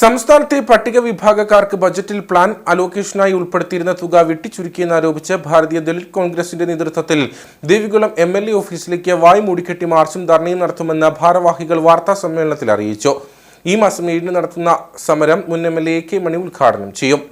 സംസ്ഥാനത്തെ പട്ടിക വിഭാഗക്കാർക്ക് ബജറ്റിൽ പ്ലാൻ അലോക്കേഷനായി ഉൾപ്പെടുത്തിയിരുന്ന തുക വെട്ടിച്ചുരുക്കിയെന്നാരോപിച്ച് ഭാരതീയ ദളിത് കോൺഗ്രസിന്റെ നേതൃത്വത്തിൽ ദേവികുളം എം എൽ എ ഓഫീസിലേക്ക് വായ് മൂടിക്കെട്ടി മാർച്ചും ധർണയും നടത്തുമെന്ന് ഭാരവാഹികൾ വാർത്താ സമ്മേളനത്തിൽ അറിയിച്ചു. ഈ മാസം ഏഴിന് നടത്തുന്ന സമരം മുൻ M L A K Mani ഉദ്ഘാടനം ചെയ്യും.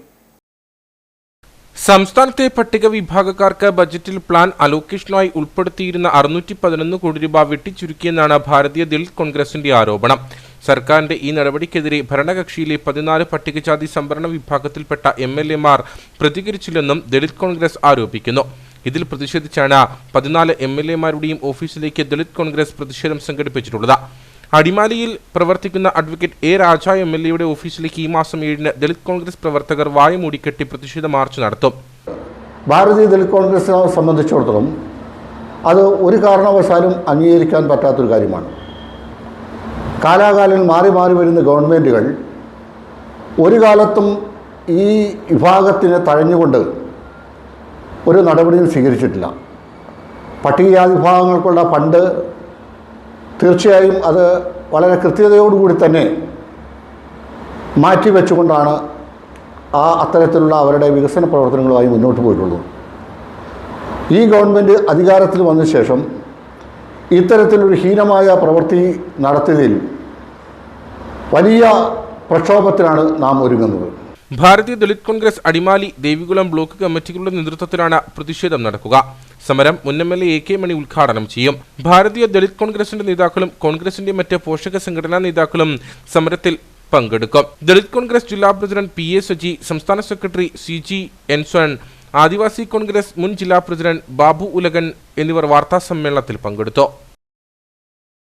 സംസ്ഥാനത്തെ പട്ടിക വിഭാഗക്കാർക്ക് ബജറ്റിൽ പ്ലാൻ അലോക്കേഷനായി ഉൾപ്പെടുത്തിയിരുന്ന അറുന്നൂറ്റി പതിനൊന്ന് കോടി രൂപ വെട്ടിച്ചുരുക്കിയെന്നാണ് ഭാരതീയ ദളിത് കോൺഗ്രസിന്റെ ആരോപണം. സർക്കാരിന്റെ ഈ നടപടിക്കെതിരെ ഭരണകക്ഷിയിലെ പതിനാല് പട്ടികജാതി സംവരണ വിഭാഗത്തിൽപ്പെട്ട എം എൽ എമാർ പ്രതികരിച്ചില്ലെന്നും ദളിത് കോൺഗ്രസ് ആരോപിക്കുന്നു. ഇതിൽ പ്രതിഷേധിച്ചാണ് പതിനാല് എം എൽ എമാരുടെയും ഓഫീസിലേക്ക് ദളിത് കോൺഗ്രസ് പ്രതിഷേധം സംഘടിപ്പിച്ചിട്ടുള്ളത്. അടിമാലിയിൽ പ്രവർത്തിക്കുന്ന advocate A Raja M L എയുടെ ഓഫീസിലേക്ക് ഈ മാസം ഏഴിന് ദളിത് കോൺഗ്രസ് പ്രവർത്തകർ വായമൂടിക്കെട്ടി പ്രതിഷേധ മാർച്ച് നടത്തും. ഭാരതീയ ദളിത് കോൺഗ്രസിനെ സംബന്ധിച്ചിടത്തോളം അത് ഒരു കാരണവശാലും അംഗീകരിക്കാൻ പറ്റാത്തൊരു കാര്യമാണ്. കാലാകാലം മാറി മാറി വരുന്ന ഗവൺമെന്റുകൾ ഒരു കാലത്തും ഈ വിഭാഗത്തിനെ തഴഞ്ഞുകൊണ്ട് ഒരു നടപടിയും സ്വീകരിച്ചിട്ടില്ല. പട്ടികജാതി വിഭാഗങ്ങൾക്കുള്ള ഫണ്ട് തീർച്ചയായും അത് വളരെ കൃത്യതയോടുകൂടി തന്നെ മാറ്റിവെച്ചുകൊണ്ടാണ് ആ അത്തരത്തിലുള്ള അവരുടെ വികസന പ്രവർത്തനങ്ങളുമായി മുന്നോട്ട് പോയിട്ടുള്ളത്. ഈ ഗവൺമെന്റ് അധികാരത്തിൽ വന്ന ശേഷം ഇത്തരത്തിലൊരു ഹീനമായ പ്രവൃത്തി നടത്തിയതിൽ വലിയ പ്രക്ഷോഭത്തിനാണ് നാം ഒരുങ്ങുന്നത്. ഭാരതീയ ദളിത് കോൺഗ്രസ് അടിമാലി ദേവികുളം ബ്ലോക്ക് കമ്മിറ്റികളുടെ നേതൃത്വത്തിലാണ് പ്രതിഷേധം നടക്കുക. സമരം മുൻ M L A K Mani ഉദ്ഘാടനം ചെയ്യും. ഭാരതീയ ദളിത് കോൺഗ്രസിന്റെ നേതാക്കളും കോൺഗ്രസിന്റെ മറ്റ് പോഷക സംഘടനാ നേതാക്കളും സമരത്തിൽ പങ്കെടുക്കും. ദളിത് കോൺഗ്രസ് ജില്ലാ പ്രസിഡന്റ് പി എ സജി സംസ്ഥാന secretary C G Enson Adivasi Congress മുൻ ജില്ലാ പ്രസിഡന്റ് ബാബു ഉലകൻ എന്നിവർ വാർത്താ സമ്മേളനത്തിൽ പങ്കെടുത്തു